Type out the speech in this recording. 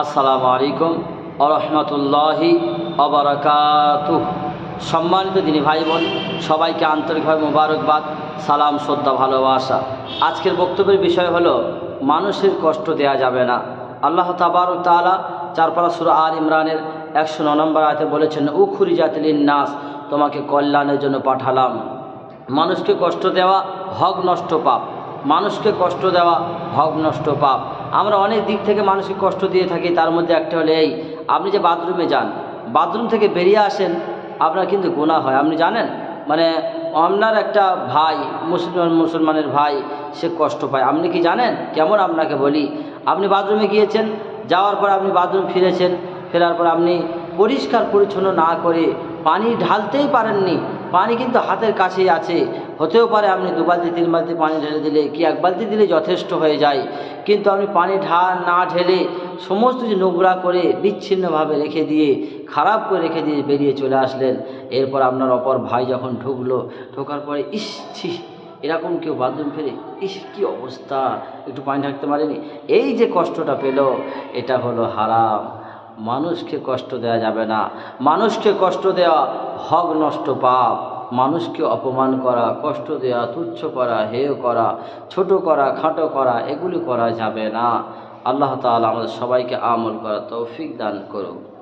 আসসালামু আলাইকুম আরহামতুল্লাহি অবরাকাতু সম্মানিত দিনী ভাই বোন সবাইকে আন্তরিকভাবে মোবারকবাদ, সালাম, শ্রদ্ধা, ভালোবাসা। আজকের বক্তব্যের বিষয় হলো, মানুষের কষ্ট দেয়া যাবে না। আল্লাহ তাবারক তাআলা চারপাড়া সুরা আল ইমরানের একশো ন নম্বর আয়তে বলেছেন উখুরি জাতিলিন নাস তোমাকে কল্যাণের জন্য পাঠালাম। মানুষকে কষ্ট দেওয়া হক নষ্ট পাপ। মানুষকে কষ্ট দেওয়া হক নষ্ট পাপ। আমরা অনেক দিক থেকে মানুষকে কষ্ট দিয়ে থাকি, তার মধ্যে একটা হলে এই, আপনি যে বাথরুমে যান, বাথরুম থেকে বেরিয়ে আসেন, আপনার কিন্তু গুণা হয়। আপনি জানেন? মানে আপনার একটা ভাই, মুসলমান, মুসলমানের ভাই, সে কষ্ট পায়। আপনি কি জানেন? কেমন আপনাকে বলি? আপনি বাথরুমে গিয়েছেন, যাওয়ার পর আপনি বাথরুম ফিরেছেন, ফেরার পর আপনি পরিষ্কার পরিচ্ছন্ন না করে পানি ঢালতেই পারেননি পানি কিন্তু হাতের কাছেই আছে। হতেও পারে আপনি দু বালতি, তিন বালতি পানি ঢেলে দিলে কি এক বালতি দিলে যথেষ্ট হয়ে যায়। কিন্তু আপনি পানি ঢাল না ঢেলে সমস্ত যে নোংরা করে বিচ্ছিন্নভাবে রেখে দিয়ে, খারাপ করে রেখে দিয়ে বেরিয়ে চলে আসলেন। এরপর আপনার অপর ভাই যখন ঢুকলো, ঢোকার পরে, ইস, ছি, এরকম কেউ বাথরুম ফেরে? ইস, কী অবস্থা? একটু পানি ঢাকতে পারেনি? এই যে কষ্টটা পেল, এটা হলো হারাম। মানুষকে কষ্ট দেওয়া যাবে না। মানুষকে কষ্ট দেওয়া হক নষ্ট পাপ। মানুষকে অপমান করা, কষ্ট দেওয়া তুচ্ছ করা, হেয় করা, ছোট করা, খাটো করা, এগুলি করা যাবে না। আল্লাহ তালা আমাদের সবাইকে আমল করা তৌফিক দান করুক।